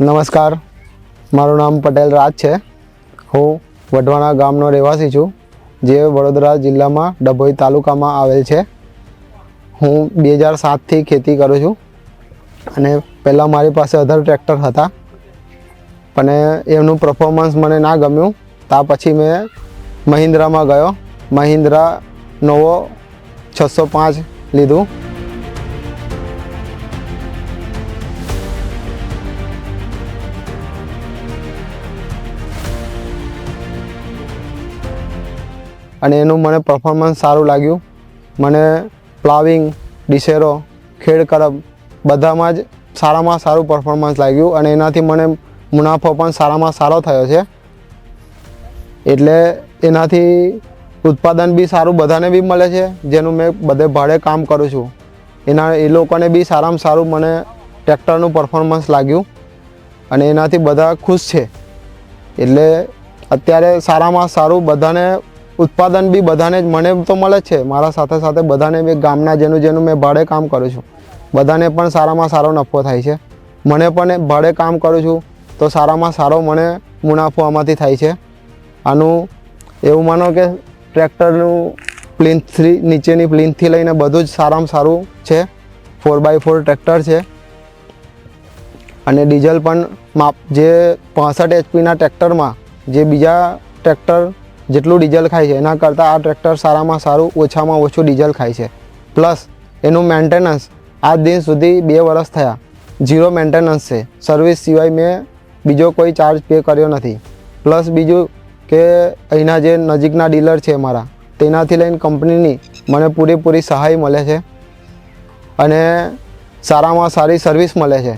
નમસ્કાર. મારું નામ પટેલ રાજ છે. હું વઢવાણા ગામનો રહેવાસી છું, જે વડોદરા જિલ્લામાં ડભોઈ તાલુકામાં આવેલ છે. હું બે હજાર સાતથી ખેતી કરું છું અને પહેલાં મારી પાસે અધર ટ્રેક્ટર હતા. પણ એમનું પરફોર્મન્સ મને ના ગમ્યું. ત્યાં પછી મેં મહિન્દ્રામાં ગયો. મહિન્દ્રા નવો છસો પાંચ લીધું. અને એનું મને પરફોર્મન્સ સારું લાગ્યું. મને પ્લાવિંગ ડિસેરો ખેડ કરબ બધામાં જ સારામાં સારું પરફોર્મન્સ લાગ્યું અને એનાથી મને મુનાફો પણ સારામાં સારો થયો છે. એટલે એનાથી ઉત્પાદન બી સારું બધાને બી મળે છે, જેનું મેં બધે ભાડે કામ કરું છું. એના, એ લોકોને બી સારામાં સારું મને ટ્રેક્ટરનું પરફોર્મન્સ લાગ્યું અને એનાથી બધા ખુશ છે. એટલે અત્યારે સારામાં સારું બધાને ઉત્પાદન બી બધાને જ, મને તો મળે જ છે. મારા સાથે સાથે બધાને બી, ગામના જેનું જેનું મેં ભાડે કામ કરું છું. બધાને પણ સારામાં સારો નફો થાય છે. મને પણ ભાડે કામ કરું છું. તો સારામાં સારો મને મુનાફો આમાંથી થાય છે. આનું એવું માનો કે ટ્રેક્ટરનું પ્લિન્થથી નીચેની પ્લિન્થથી લઈને બધું જ સારામાં સારું છે. ફોર બાય ફોર ટ્રેક્ટર છે. અને ડીઝલ પણ માપ જે પાસઠ એચપીના ટ્રેક્ટરમાં જે બીજા ટ્રેક્ટર જેટલું ડીઝલ ખાય છે, એના કરતાં આ ટ્રેક્ટર સારામાં સારું, ઓછામાં ઓછું ડીઝલ ખાય છે. પ્લસ એનું મેન્ટેનન્સ આજ દિન સુધી બે વર્ષ થયા. ઝીરો મેન્ટેનન્સ છે. સર્વિસ સિવાય મેં બીજો કોઈ ચાર્જ પે કર્યો નથી. પ્લસ બીજું કે અહીંના જે નજીકના ડીલર છે મારા, તેનાથી લઈને કંપનીની મને પૂરેપૂરી સહાય મળે છે. અને સારામાં સારી સર્વિસ મળે છે.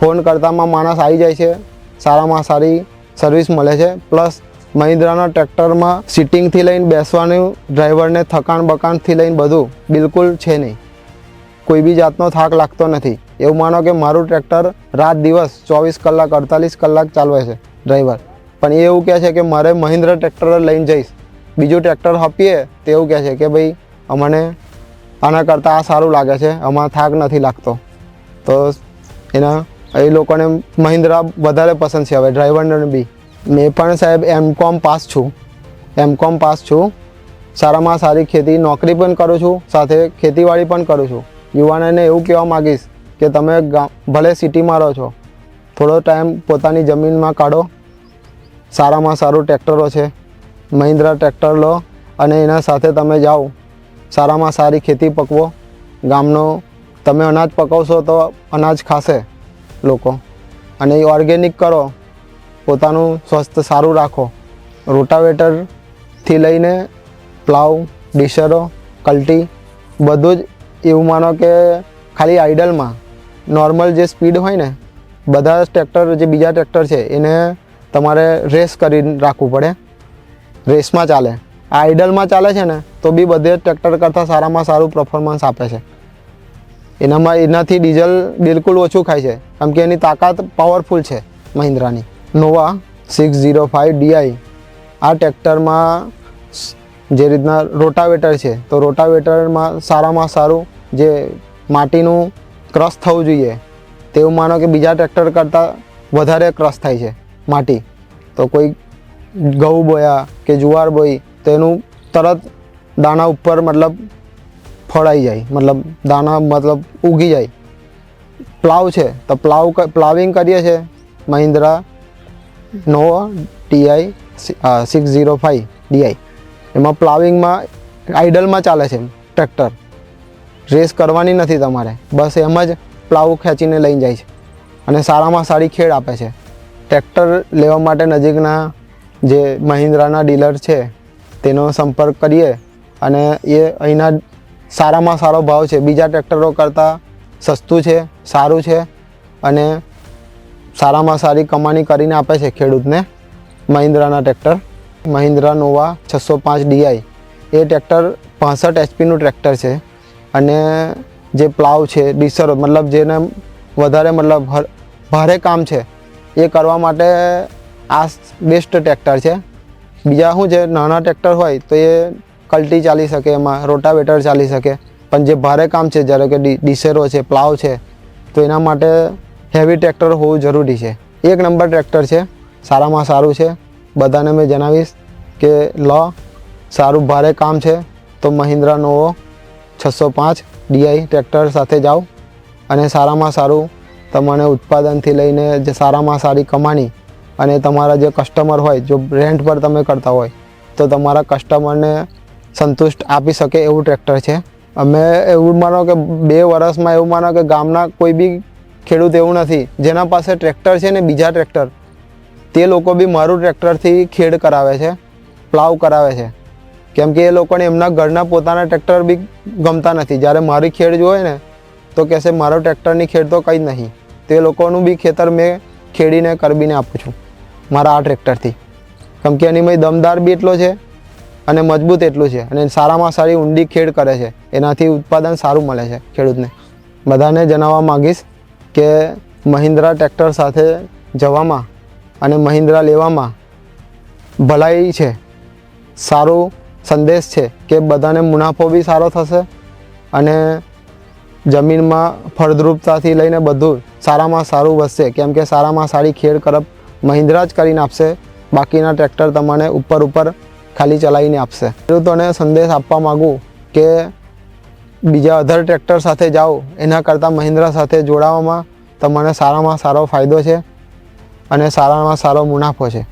ફોન કરતામાં માણસ આવી જાય છે, સારામાં સારી સર્વિસ મળે છે. પ્લસ મહિન્દ્રાના ટ્રેક્ટરમાં સિટિંગથી લઈને બેસવાનું ડ્રાઈવરને થકાણ બકાણથી લઈને બધું બિલકુલ છે નહીં. કોઈ બી જાતનો થાક લાગતો નથી. એવું માનો કે મારું ટ્રેક્ટર રાત દિવસ ચોવીસ કલાક, અડતાલીસ કલાક ચાલવે છે, ડ્રાઈવર. પણ એ એવું કહે છે કે મારે મહિન્દ્રા ટ્રેક્ટર લઈને જઈશ. બીજું ટ્રેક્ટર હપીએ તો એવું કહે છે કે ભાઈ, અમને આના કરતાં આ સારું લાગે છે, આમાં થાક નથી લાગતો. તો એના, એ લોકોને મહિન્દ્રા વધારે પસંદ છે હવે, ડ્રાઈવરને બી. મેં પણ સાહેબ એમ કોમ પાસ છું. એમ કોમ પાસ છું. સારામાં સારી ખેતી, નોકરી પણ કરું છું, સાથે ખેતીવાડી પણ કરું છું. યુવાનોને એવું કહેવા માગીશ કે તમે ભલે સિટીમાં રહો છો, થોડો ટાઈમ પોતાની જમીનમાં કાઢો. સારામાં સારું ટ્રેક્ટરો છે, મહિન્દ્રા ટ્રેક્ટર લો અને એના સાથે તમે જાઓ. સારામાં સારી ખેતી પકવો. ગામનો, તમે અનાજ પકવશો તો અનાજ ખાશે લોકો. અને એ ઓર્ગેનિક કરો. પોતાનું સ્વાસ્થ્ય સારું રાખો. રોટાવેટરથી લઈને પ્લાવ ડિશરો કલ્ટી, બધું જ એવું માનો કે ખાલી આઈડલમાં નોર્મલ જે સ્પીડ હોય ને, બધા જ ટ્રેક્ટર જે બીજા ટ્રેક્ટર છે, એને તમારે રેસ કરી રાખવું પડે. રેસમાં ચાલે. આ આઈડલમાં ચાલે છે ને, તો બી બધે ટ્રેક્ટર કરતાં સારામાં સારું પરફોર્મન્સ આપે છે. એનામાં એનાથી ડીઝલ બિલકુલ ઓછું ખાય છે. કેમ કે એની તાકાત પાવરફુલ છે મહિન્દ્રાની. Novo six zero five DI આ ટ્રેક્ટરમાં જે રીતના રોટાવેટર છે, તો રોટાવેટરમાં સારામાં સારું જે માટીનું ક્રશ થવું જોઈએ. તેવું માનો કે બીજા ટ્રેક્ટર કરતાં વધારે ક્રશ થાય છે માટી. તો કોઈ ઘઉં બોયા કે જુવાર બોઈ, તો એનું તરત દાણા ઉપર મતલબ ફળાઈ જાય. મતલબ દાણા મતલબ ઉગી જાય. પ્લાવ છે, તો પ્લાવ પ્લાવિંગ કરીએ છીએ મહિન્દ્રા નો TI six zero five DI એમાં પ્લાવિંગમાં, આઈડલમાં ચાલે છે ટ્રેક્ટર. રેસ કરવાની નથી તમારે. બસ એમ જ પ્લાવ ખેંચીને લઈને જાય છે. અને સારામાં સારી ખેડ આપે છે. ટ્રેક્ટર લેવા માટે નજીકના જે મહિન્દ્રાના ડીલર છે, તેનો સંપર્ક કરીએ અને એ અહીંના સારામાં સારો ભાવ છે. બીજા ટ્રેક્ટરો કરતાં સસ્તું છે, સારું છે અને સારામાં સારી કમાણી કરીને આપે છે ખેડૂતને મહિન્દ્રાના ટ્રેક્ટર. મહિન્દ્રા નોવા છસો પાંચ ડીઆઈ. એ ટ્રેક્ટર પાસઠ એચપીનું ટ્રેક્ટર છે. અને જે પ્લાવ છે ડીસરો મતલબ જેને વધારે મતલબ ભારે કામ છે, એ કરવા માટે આ બેસ્ટ ટ્રેક્ટર છે. બીજા શું છે, નાના ટ્રેક્ટર હોય તો એ કલ્ટી ચાલી શકે, એમાં રોટાવેટર ચાલી શકે, પણ જે ભારે કામ છે, જ્યારે કે ડીસેરો છે પ્લાવ છે, તો એના માટે હેવી ટ્રેક્ટર હોવું જરૂરી છે. એક નંબર ટ્રેક્ટર છે, સારામાં સારું છે. બધાને મેં જણાવીશ કે, લો, સારું ભારે કામ છે, તો મહિન્દ્રા નોવો છસો પાંચ ડીઆઈ ટ્રેક્ટર સાથે જાઓ અને સારામાં સારું તમને ઉત્પાદનથી લઈને જે સારામાં સારી કમાણી અને તમારા જે કસ્ટમર હોય, જો રેન્ટ પર તમે કરતા હોય, તો તમારા કસ્ટમરને સંતુષ્ટ આપી શકે એવું ટ્રેક્ટર છે. અમે એવું માનો કે બે વર્ષમાં એવું માનો કે ગામના કોઈ બી ખેડૂત એવું નથી, જેના પાસે ટ્રેક્ટર છે ને બીજા ટ્રેક્ટર, તે લોકો બી મારું ટ્રેક્ટરથી ખેડ કરાવે છે, પ્લાવ કરાવે છે. કેમ કે એ લોકોને એમના ઘરના પોતાના ટ્રેક્ટર બી ગમતા નથી. જ્યારે મારી ખેડ જોઈએ ને, તો કહેશે, મારો ટ્રેક્ટરની ખેડ તો કંઈ જ નહીં. તે લોકોનું બી ખેતર મેં ખેડીને કરબીને આપું છું, મારા આ ટ્રેક્ટરથી. કેમ કે એની મેં દમદાર બી એટલો છે અને મજબૂત એટલું છે અને સારામાં સારી ઊંડી ખેડ કરે છે. એનાથી ઉત્પાદન સારું મળે છે ખેડૂતને. બધાને જણાવવા માગીશ કે મહિન્દ્રા ટ્રેક્ટર સાથે જવામાં અને મહિન્દ્રા લેવામાં ભલાઈ છે, સારો સંદેશ છે કે બધાને મુનાફો બી સારો થશે અને જમીનમાં ફળદ્રુપતાથી લઈને બધું સારામાં સારું વધશે. કેમ કે સારામાં સારી ખેડ કરપ મહિન્દ્રા જ કરીને આપશે. બાકીના ટ્રેક્ટર તમને ઉપર ઉપર ખાલી ચલાવીને આપશે. ખેડૂતોને સંદેશ આપવા માગું કે બીજા અધર ટ્રેક્ટર સાથે જાઓ. એના કરતાં મહિન્દ્રા સાથે જોડાવામાં તમને સારામાં સારો ફાયદો છે અને સારામાં સારો મુનાફો છે.